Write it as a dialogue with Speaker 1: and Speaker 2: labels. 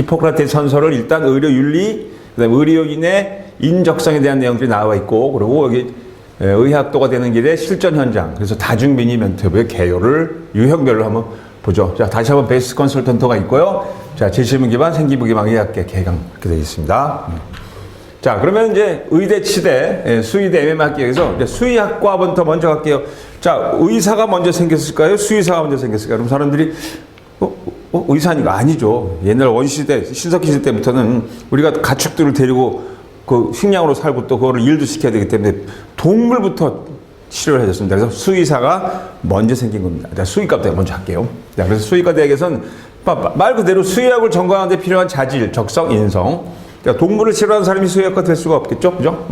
Speaker 1: 히포크라테스 선서를 일단 의료 윤리, 그다음에 의료인의 인적성에 대한 내용들이 나와 있고, 그리고 여기 에, 의학도가 되는 길의 실전 현장, 그래서 다중민의 멘트의 개요를 유형별로 한번 보죠. 자, 다시 한번 베이스 컨설턴트가 있고요. 자, 제시문 기반, 생기부 기반 의학계 개강 이렇게 되어 있습니다. 음. 자, 그러면 이제 의대 치대, 예, 수의대 MM학교에서 이제 수의학과부터 먼저 갈게요. 자, 의사가 먼저 생겼을까요? 수의사가 먼저 생겼을까요? 그럼 사람들이 어, 어, 의사니까 아니죠. 옛날 원시대, 신석기 시대 때부터는 우리가 가축들을 데리고 그 식량으로 살고 또 그거를 일도 시켜야 되기 때문에 동물부터 치료를 해줬습니다. 그래서 수의사가 먼저 생긴 겁니다. 자, 수의과 대 먼저 할게요. 자, 그래서 수의과 대학에서는 마- 말 그대로 수의학을 전공하는 데 필요한 자질, 적성, 인성. 그러니까 동물을 치료하는 사람이 수의학과 될 수가 없겠죠? 그죠? 음.